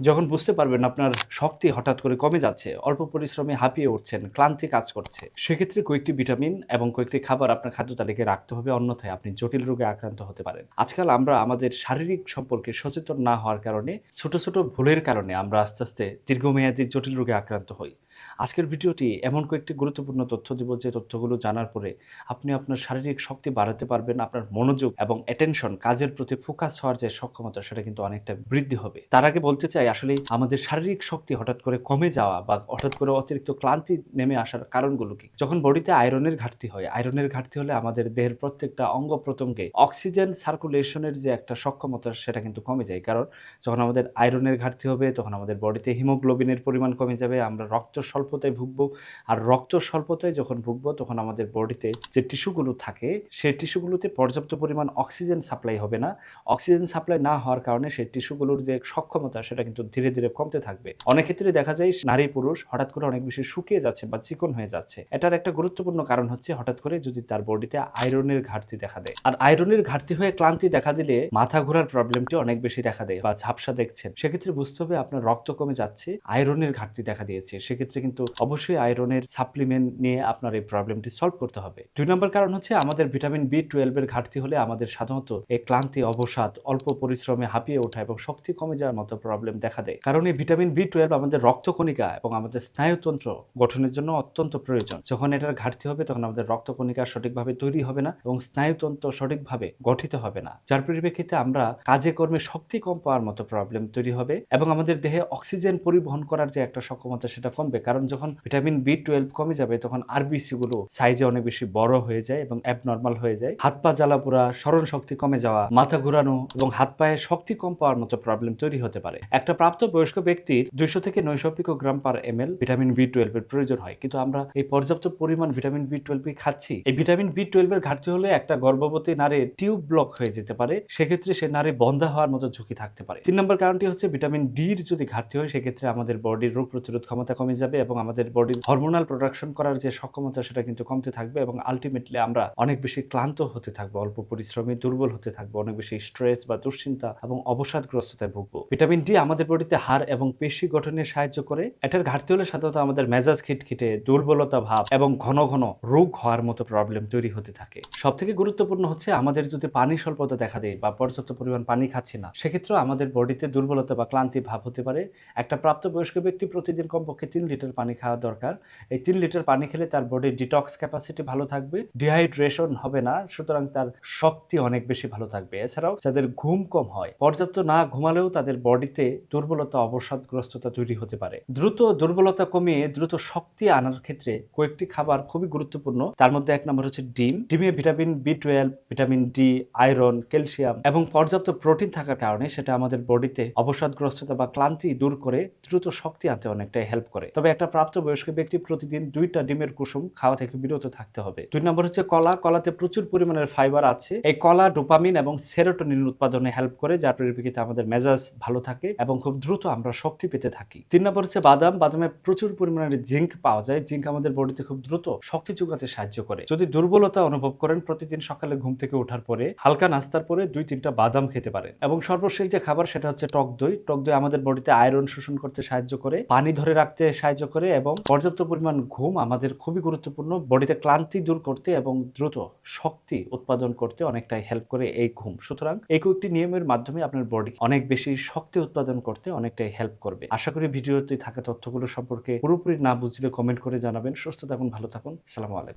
যখন বুঝতে পারবেন আপনার শক্তি হঠাৎ করে কমে যাচ্ছে, অল্প পরিশ্রমে হাঁপিয়ে উঠছেন, ক্লান্তি কাজ করছে, সেক্ষেত্রে কয়েকটি ভিটামিন এবং কয়েকটি খাবার আপনার খাদ্য তালিকায় রাখতে হবে, অন্যথায় আপনি জটিল রোগে আক্রান্ত হতে পারেন। আজকাল আমরা আমাদের শারীরিক সম্পর্কে সচেতন না হওয়ার কারণে, ছোট ছোট ভুলের কারণে আমরা আস্তে আস্তে দীর্ঘমেয়াদী জটিল রোগে আক্রান্ত হই। আজকের ভিডিওটি এমন কয়েকটি গুরুত্বপূর্ণ তথ্য দিব যে তথ্যগুলো জানার পরে আপনি আপনার শারীরিক শক্তি বাড়াতে পারবেন, আপনার মনোযোগ এবং অ্যাটেনশন কাজের প্রতি ফোকাস হওয়ার যে সক্ষমতা, সেটা কিন্তু অনেকটা বৃদ্ধি হবে। তার আগে বলতে চাই, আসলে আমাদের শারীরিক শক্তি হঠাৎ করে কমে যাওয়া বা হঠাৎ করে অতিরিক্ত ক্লান্তি নেমে আসার কারণগুলো কি যখন বডিতে আয়রনের ঘাটতি হয় আয়রনের ঘাটতি হলে আমাদের দেহের প্রত্যেকটা অঙ্গ প্রত্যঙ্গে অক্সিজেন সার্কুলেশনের যে একটা সক্ষমতা, সেটা কিন্তু কমে যায়। কারণ যখন আমাদের আয়রনের ঘাটতি হবে, তখন আমাদের বডিতে হিমোগ্লোবিনের পরিমাণ কমে যাবে, আমরা রক্ত স্বল্পতায় ভুগবো। আর রক্ত স্বল্পতায় যখন ভুগবো, তখন আমাদের বডিতে যে টিস্যুগুলো থাকে, সেই টিস্যুগুলোতে পর্যাপ্ত পরিমাণ অক্সিজেন সাপ্লাই হবে না। অক্সিজেন সাপ্লাই না হওয়ার কারণে সেই টিস্যুগুলোর যে সক্ষমতা, সেটা কিন্তু ধীরে ধীরে কমতে থাকবে। অনেক ক্ষেত্রে দেখা যায় নারী পুরুষ হঠাৎ করে অনেক বেশি শুকিয়ে যাচ্ছে বা চিকন হয়ে যাচ্ছে। এটার একটা গুরুত্বপূর্ণ কারণ হচ্ছে হঠাৎ করে যদি তার বডিতে আয়রনের ঘাটতি দেখা দেয়। আর আয়রনের ঘাটতি হয়ে ক্লান্তি দেখা দিলে মাথা ঘোরার প্রবলেমটি অনেক বেশি দেখা দেয় বা ঝাপসা দেখছেন। সেক্ষেত্রে বুঝতে হবে আপনার রক্ত কমে যাচ্ছে, আয়রনের ঘাটতি দেখা দিয়েছে। সেক্ষেত্রে কিন্তু অবশ্যই আয়রনের সাপ্লিমেন্ট নিয়ে আপনার এই প্রবলেমটি সলভ করতে হবে। দুই নম্বর কারণ হচ্ছে আমাদের ভিটামিন বি টুয়েলভ এর ঘাটতি হলে আমাদের সাধারণত এই ক্লান্তি, অবসাদ, অল্প পরিশ্রমে হাঁপিয়ে ওঠা এবং শক্তি কমে যাওয়ার মতো প্রবলেম দেখা দেয়। কারণ এই ভিটামিন বি টুয়েলভ আমাদের রক্তকণিকা এবং আমাদের স্নায়ুতন্ত্র গঠনের জন্য অত্যন্ত প্রয়োজন। যখন এটার ঘাটতি হবে, তখন আমাদের রক্তকণিকা সঠিকভাবে তৈরি হবে না এবং স্নায়ুতন্ত্র সঠিকভাবে গঠিত হবে না। যার পরিপ্রেক্ষিতে আমরা কাজে কর্মে শক্তি কম পাওয়ার মতো প্রবলেম তৈরি হবে এবং আমাদের দেহে অক্সিজেন পরিবহন করার যে একটা সক্ষমতা, সেটা কমবে। কারণ যখন ভিটামিন বি টুয়েলভ কমে যাবে, তখন আরবিসি গুলো সাইজে অনেক বেশি বড় হয়ে যায় এবং অ্যাবনর্মাল হয়ে যায়। হাত পা জ্বালা পোড়া, স্মরণ শক্তি কমে যাওয়া, মাথা ঘোরানো এবং হাত পায়ে শক্তি কম পাওয়ার মতো প্রবলেম তৈরি হতে পারে। একটা প্রাপ্ত বয়স্ক ব্যক্তির দুইশো থেকে নয়শো picogram per M L vitamin B twelve এর প্রয়োজন হয়। কিন্তু আমরা এই পর্যাপ্ত পরিমাণ ভিটামিন বি টুয়েলভ খাচ্ছি। এই ভিটামিন বি টুয়েলভ এর ঘাটতি হলে একটা গর্ভবতী নারীর টিউব ব্লক হয়ে যেতে পারে। সেক্ষেত্রে সে নারী বন্ধা হওয়ার মতো ঝুঁকি থাকতে পারে। তিন নম্বর কারণটি হচ্ছে ভিটামিন ডির যদি ঘাটতি হয়, সেক্ষেত্রে আমাদের বডির রোগ প্রতিরোধ ক্ষমতা কমে যাবে। এবং আমাদের বডির হরমোনাল প্রোডাকশন করার যে সক্ষমতা সেটা কিন্তু কমতে থাকবে এবং আলটিমেটলি আমরা অনেক বেশি ক্লান্ত হতে থাকব, অল্প পরিশ্রমে দুর্বল হতে থাকব, অনেক বেশি স্ট্রেস বা দুশ্চিন্তা এবং অবসাদগ্রস্ততায় ভুগবো। ভিটামিন ডি আমাদের বডিতে হাড় এবং পেশি গঠনে সাহায্য করে। এটার ঘাটতি হলে সাধারণত আমাদের মেজাজ খিটখিটে, দুর্বলতা ভাব এবং ঘন ঘন রোগ হওয়ার মতো প্রবলেম তৈরি হতে থাকে। সব থেকে গুরুত্বপূর্ণ হচ্ছে আমাদের যদি পানি স্বল্পতা দেখা দেয় বা পর্যাপ্ত পরিমাণ পানি খাচ্ছি না, সেক্ষেত্রেও আমাদের বডিতে দুর্বলতা বা ক্লান্তি ভাব হতে পারে। একটা প্রাপ্তবয়স্ক ব্যক্তি প্রতিদিন কমপক্ষে তিন লিটার পানি খাওয়া দরকার। এই তিন লিটার পানি খেলে তার বডির ডিটক্স ক্যাপাসিটি ভালো থাকবে ডিহাইড্রেশন হবে না, সুতরাং তার শক্তি অনেক বেশি ভালো থাকবে। এছাড়াও যাদের ঘুম কম হয়, পর্যাপ্ত না ঘুমালেও তাদের বডিতে দুর্বলতা, অবসাদগ্রস্ততা তৈরি হতে পারে। দ্রুত দুর্বলতা কমিয়ে দ্রুত শক্তি আনার ক্ষেত্রে কয়েকটি খাবার খুবই গুরুত্বপূর্ণ। তার মধ্যে এক নম্বর হচ্ছে ডিম। ডিমে vitamin B twelve vitamin D iron calcium এবং পর্যাপ্ত প্রোটিন থাকার কারণে সেটা আমাদের বডিতে অবসাদগ্রস্ততা বা ক্লান্তি দূর করে দ্রুত শক্তি আনতে অনেকটাই হেল্প করে। তবে একটা প্রাপ্তবয়স্ক ব্যক্তি প্রতিদিন দুইটা ডিমের কুসুম খাওয়া থেকে বিরত থাকতে হবে। দুই নম্বর হচ্ছে কলা। কলাতে প্রচুর পরিমাণের ফাইবার আছে। এই কলা, ডোপামিন এবং সেরোটোনিন উৎপাদনে হেল্প করে যার পরিপ্রেক্ষিতে আমাদের মেজাজ ভালো থাকে এবং খুব দ্রুত আমরা শক্তি পেতে থাকি। তিন নম্বর হচ্ছে বাদাম। বাদামে প্রচুর পরিমাণের জিঙ্ক পাওয়া যায়। জিঙ্ক আমাদের বডিতে খুব দ্রুত শক্তি যোগাতে সাহায্য করে। যদি দুর্বলতা অনুভব করেন, প্রতিদিন সকালে ঘুম থেকে ওঠার পরে, হালকা নাস্তার পরে দুই তিনটা বাদাম খেতে পারেন। এবং সর্বশেষ যে খাবার, সেটা হচ্ছে টক দই। টক দই আমাদের বডিতে আয়রন শোষণ করতে সাহায্য করে। পানি ধরে রাখতে সাহায্য করে এবং পর্যাপ্ত পরিমাণ ঘুম আমাদের খুবই গুরুত্বপূর্ণ। বডিতে ক্লান্তি দূর করতে এবং দ্রুত শক্তি উৎপাদন করতে অনেকটাই হেল্প করে এই ঘুম। সুতরাং এই কয়েকটি নিয়মের মাধ্যমে আপনার বডি অনেক বেশি শক্তি উৎপাদন করতে অনেকটাই হেল্প করবে। আশা করি ভিডিওতে থাকা তথ্যগুলো সম্পর্কে পুরোপুরি না বুঝলে কমেন্ট করে জানাবেন। সুস্থ থাকুন, ভালো থাকুন। সালামু আলাইকুম।